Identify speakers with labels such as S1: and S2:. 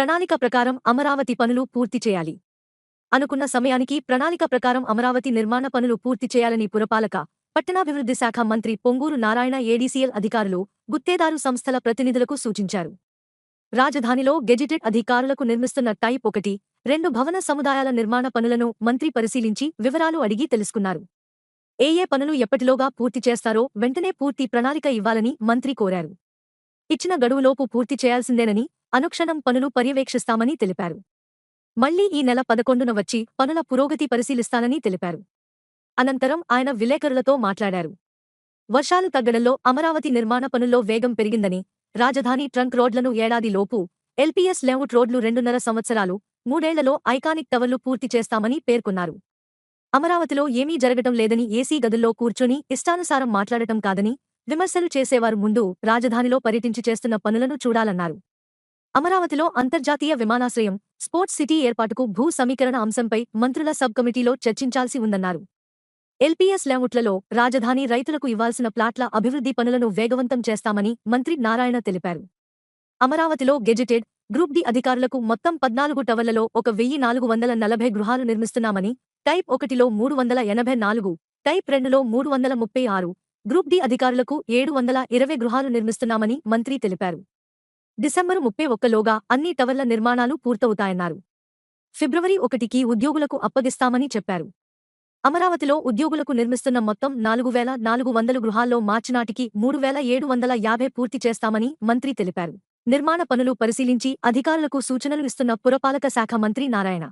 S1: ప్రణాళిక ప్రకారం అమరావతి పనులు పూర్తి చేయాలి. అనుకున్న సమయానికి ప్రణాళిక ప్రకారం అమరావతి నిర్మాణ పనులు పూర్తి చేయాలని పురపాలక పట్టణాభివృద్ధి శాఖ మంత్రి పొంగూరు నారాయణ ఏడీసీఎల్ అధికారులు గుత్తేదారు సంస్థల ప్రతినిధులకు సూచించారు. రాజధానిలో గెజిటెడ్ అధికారులకు నిర్మిస్తున్న టైప్ ఒకటి రెండు భవన సముదాయాల నిర్మాణ పనులను మంత్రి పరిశీలించి వివరాలు అడిగి తెలుసుకున్నారు. ఏ ఏ పనులు ఎప్పటిలోగా పూర్తి చేస్తారో వెంటనే పూర్తి ప్రణాళిక ఇవ్వాలని మంత్రి కోరారు. ఇచ్చిన గడువులోపు పూర్తి చేయాల్సిందేనని అనుక్షణం పనులు పర్యవేక్షిస్తామని తెలిపారు. మళ్ళీ ఈ నెల పదకొండున వచ్చి పనుల పురోగతి పరిశీలిస్తానని తెలిపారు. అనంతరం ఆయన విలేకరులతో మాట్లాడారు. వర్షాలు తగ్గడంలో అమరావతి నిర్మాణ పనుల్లో వేగం పెరిగిందని రాజధాని ట్రంక్ రోడ్లను ఏడాదిలోపు ఎల్పీఎస్ లేఅవుట్ రోడ్లు రెండున్నర సంవత్సరాలు మూడేళ్ళలో ఐకానిక్ టవర్లు పూర్తి చేస్తామని పేర్కొన్నారు. అమరావతిలో ఏమీ జరగటం లేదని ఏసీ గదుల్లో కూర్చొని ఇష్టానుసారం మాట్లాడటం కాదని విమర్శలు చేసేవారు ముందు రాజధానిలో పర్యటించి చేస్తున్న పనులను చూడాలన్నారు. అమరావతిలో అంతర్జాతీయ విమానాశ్రయం స్పోర్ట్స్ సిటీ ఏర్పాటుకు భూ సమీకరణ అంశంపై మంత్రుల సబ్ కమిటీలో చర్చించాల్సి ఉందన్నారు. ఎల్పీఎస్ లేఅవుట్లలో రాజధాని రైతులకు ఇవ్వాల్సిన ప్లాట్ల అభివృద్ధి పనులను వేగవంతం చేస్తామని మంత్రి నారాయణ తెలిపారు. అమరావతిలో గెజిటెడ్ గ్రూప్ డి అధికారులకు మొత్తం పద్నాలుగు టవర్లలో ఒక వెయ్యి నాలుగు వందల నలభై గృహాలు నిర్మిస్తున్నామని టైప్ ఒకటిలో మూడు వందల ఎనభై నాలుగు టైప్ రెండులో మూడు వందల ముప్పై ఆరు గ్రూప్ డి అధికారులకు ఏడు వందల ఇరవై గృహాలు నిర్మిస్తున్నామని మంత్రి తెలిపారు. డిసెంబరు ముప్పై ఒక్కలోగా అన్ని టవర్ల నిర్మాణాలు పూర్తవుతాయన్నారు. ఫిబ్రవరి ఒకటికి ఉద్యోగులకు అప్పగిస్తామని చెప్పారు. అమరావతిలో ఉద్యోగులకు నిర్మిస్తున్న మొత్తం నాలుగు వేల నాలుగు వందల గృహాల్లో మార్చి నాటికి మూడు వేల ఏడు వందల యాభై పూర్తి చేస్తామని మంత్రి తెలిపారు. నిర్మాణ పనులు పరిశీలించి అధికారులకు సూచనలు ఇస్తున్న పురపాలక శాఖ మంత్రి నారాయణ.